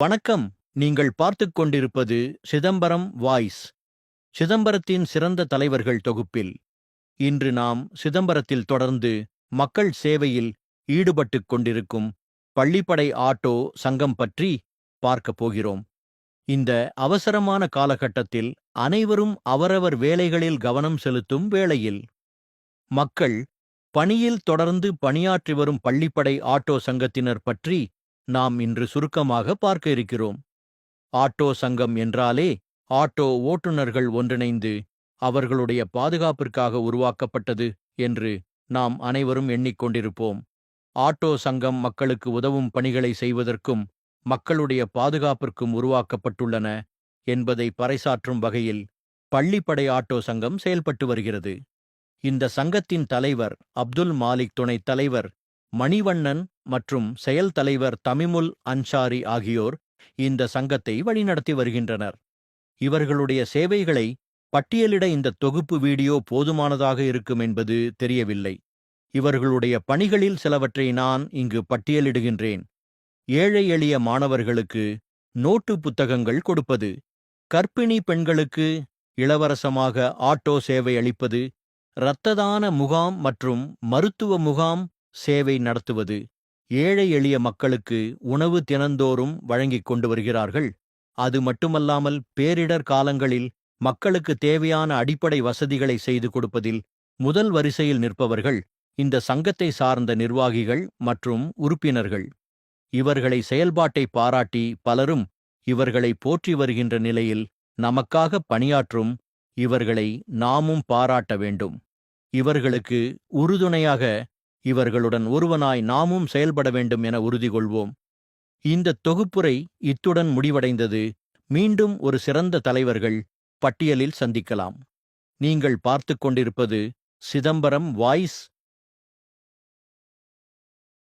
வணக்கம். நீங்கள் பார்த்துக் கொண்டிருப்பது சிதம்பரம் வாய்ஸ். சிதம்பரத்தின் சிறந்த தலைவர்கள் தொகுப்பில் இன்று நாம் சிதம்பரத்தில் தொடர்ந்து மக்கள் சேவையில் ஈடுபட்டுக் கொண்டிருக்கும் பள்ளிப்படை ஆட்டோ சங்கம் பற்றி பார்க்கப் போகிறோம். இந்த அவசரமான காலகட்டத்தில் அனைவரும் அவரவர் வேலைகளில் கவனம் செலுத்தும் வேளையில் மக்கள் பணியில் தொடர்ந்து பணியாற்றி வரும் பள்ளிப்படை ஆட்டோ சங்கத்தினர் பற்றி நாம் இன்று சுருக்கமாக பார்க்க இருக்கிறோம். ஆட்டோ சங்கம் என்றாலே ஆட்டோ ஓட்டுநர்கள் ஒன்றிணைந்து அவர்களுடைய பாதுகாப்பிற்காக உருவாக்கப்பட்டது என்று நாம் அனைவரும் எண்ணிக்கொண்டிருப்போம். ஆட்டோ சங்கம் மக்களுக்கு உதவும் பணிகளை செய்வதற்கும் மக்களுடைய பாதுகாப்பிற்கும் உருவாக்கப்பட்டுள்ளன என்பதை பறைசாற்றும் வகையில் பள்ளிப்படை ஆட்டோ சங்கம் செயல்பட்டு வருகிறது. இந்த சங்கத்தின் தலைவர் அப்துல் மாலிக் துணைத் தலைவர் மணிவண்ணன் மற்றும் செயல் தலைவர் தமிமுல் அன்சாரி ஆகியோர் இந்த சங்கத்தை வழிநடத்தி வருகின்றனர். இவர்களுடைய சேவைகளை பட்டியலிட இந்த தொகுப்பு வீடியோ போதுமானதாக இருக்கும் என்பது தெரியவில்லை. இவர்களுடைய பணிகளில் சிலவற்றை நான் இங்கு பட்டியலிடுகின்றேன். ஏழை எளிய மாணவர்களுக்கு நோட்டு புத்தகங்கள் கொடுப்பது கர்ப்பிணி பெண்களுக்கு இளவரசமாக ஆட்டோ சேவை அளிப்பது இரத்ததான முகாம் மற்றும் மருத்துவ முகாம் சேவை நடத்துவது ஏழை எளிய மக்களுக்கு உணவு தினந்தோறும் வழங்கிக் கொண்டு வருகிறார்கள். அது மட்டுமல்லாமல் பேரிடர் காலங்களில் மக்களுக்கு தேவையான அடிப்படை வசதிகளை செய்து கொடுப்பதில் முதல் வரிசையில் நிற்பவர்கள் இந்த சங்கத்தை சார்ந்த நிர்வாகிகள் மற்றும் உறுப்பினர்கள். இவர்களை செயல்பாட்டை பாராட்டி பலரும் இவர்களை போற்றி வருகின்ற நிலையில் நமக்காக பணியாற்றும் இவர்களை நாமும் பாராட்ட வேண்டும். இவர்களுக்கு உறுதுணையாக இவர்களுடன் ஒருவனாய் நாமும் செயல்பட வேண்டும் என உறுதி கொள்வோம் இந்த தொகுப்புரை இத்துடன் முடிவடைந்தது. மீண்டும் ஒரு சிறந்த தலைவர்கள் பட்டியலில் சந்திக்கலாம். நீங்கள் பார்த்து கொண்டிருப்பது சிதம்பரம் வாய்ஸ்